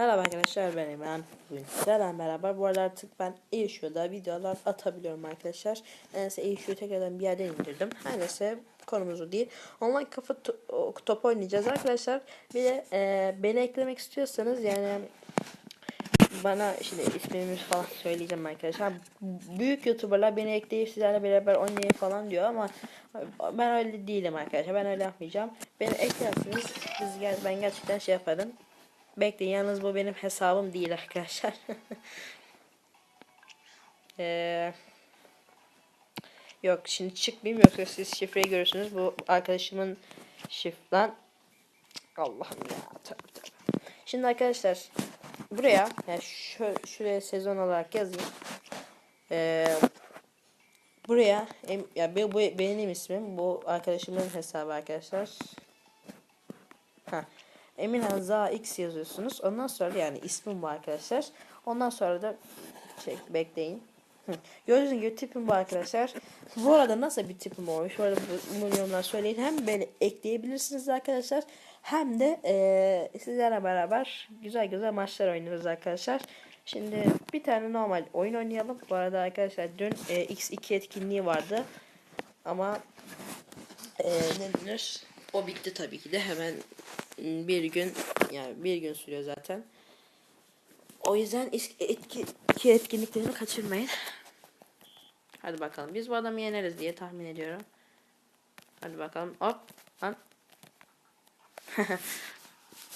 Merhaba arkadaşlar ben Emran. Bugün sizlerle beraber bu arada artık ben Airshow'da videolar atabiliyorum arkadaşlar. Neyse Airshow'u tekrardan bir yerden indirdim. Her neyse konumuz o değil. Online kafa to- top oynayacağız arkadaşlar. Bir de e, beni eklemek istiyorsanız yani bana şimdi ismimi falan söyleyeceğim arkadaşlar. Büyük YouTuber'lar beni ekleyip sizlerle beraber oynayın falan diyor ama ben öyle değilim arkadaşlar. Ben öyle yapmayacağım. Beni eklerseniz biz ben gerçekten şey yaparım. Bekleyin yalnız bu benim hesabım değil arkadaşlar. Eee Yok şimdi çıkmayayım yoksa siz şifreyi görürsünüz. Bu arkadaşımın şifren. Allah'ım ya tabii tabii. Şimdi arkadaşlar buraya yani şöyle, şuraya sezon olarak yazayım. Ee, buraya em, ya bu, bu benim ismim bu arkadaşımın hesabı arkadaşlar. Ha. Emirhan Za X yazıyorsunuz. Ondan sonra yani ismim bu arkadaşlar. Ondan sonra da şey bekleyin. Gördüğünüz gibi tipim bu arkadaşlar. Bu arada nasıl bir tipim olmuş? Bu arada bu, bu yorumlar söyleyin. Hem beni ekleyebilirsiniz arkadaşlar. Hem de eee sizlerle beraber güzel güzel maçlar oynarız arkadaşlar. Şimdi bir tane normal oyun oynayalım. Bu arada arkadaşlar dün e, X2 etkinliği vardı. Ama e, ne denir? O bitti tabii ki de hemen m, bir gün yani bir gün sürüyor zaten. O yüzden etki, etkinliklerini kaçırmayın. Hadi bakalım. Biz bu adamı yeneriz diye tahmin ediyorum. Hadi bakalım. Hop. Lan.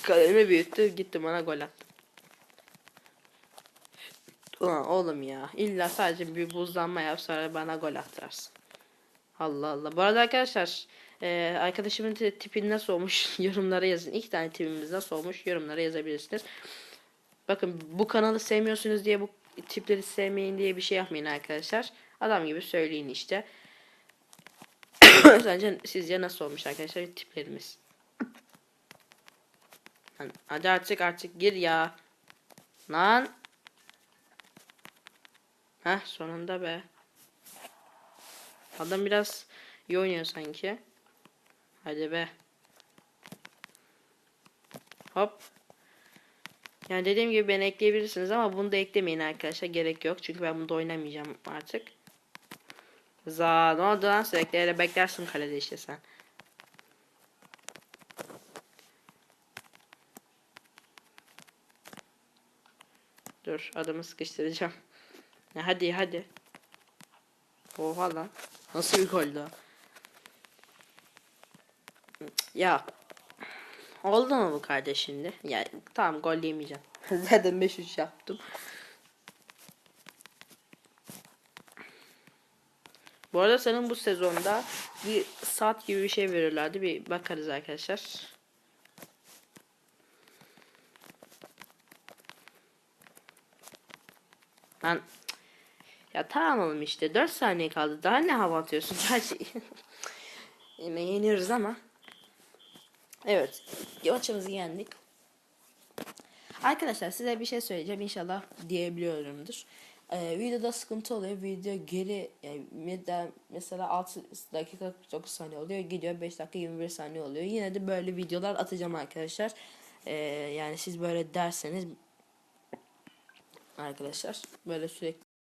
Kalemi büyüttü. Gitti bana gol attı. Ulan oğlum ya. İlla sadece bir buzlanma yap sonra bana gol atarsın. Allah Allah. Bu arada arkadaşlar e, arkadaşımın tipi nasıl olmuş yorumlara yazın. İki tane tipimiz nasıl olmuş yorumlara yazabilirsiniz. Bakın bu kanalı sevmiyorsunuz diye bu tipleri sevmeyin diye bir şey yapmayın arkadaşlar. Adam gibi söyleyin işte. Sence sizce nasıl olmuş arkadaşlar tiplerimiz? Hadi artık artık gir ya. Lan. Heh sonunda be. Adam biraz iyi oynuyor sanki. Hadi be. Hop. Yani dediğim gibi beni ekleyebilirsiniz ama bunu da eklemeyin arkadaşlar. Gerek yok. Çünkü ben bunda oynamayacağım artık. Za ne oldu lan sürekli öyle beklersin kalede işte sen. Dur adamı sıkıştıracağım. Hadi hadi. Oha lan. Nasıl bir gol daha? Ya. Oldu mu bu kardeş şimdi? Ya tamam gol yemeyeceğim. Zaten 5-3 yaptım. Bu arada senin bu sezonda bir saat gibi bir şey verirlerdi. Bir bakarız arkadaşlar. Lan ya tamam oğlum işte 4 saniye kaldı. Daha ne hava atıyorsun? Gerçi yeniyoruz ama. Evet. Maçımızı yendik. Arkadaşlar size bir şey söyleyeceğim. İnşallah diyebiliyorumdur. Ee, videoda sıkıntı oluyor. Video geri yani mesela 6 dakika 49 saniye oluyor. Gidiyor 5 dakika 21 saniye oluyor. Yine de böyle videolar atacağım arkadaşlar. Ee, yani siz böyle derseniz arkadaşlar böyle sürekli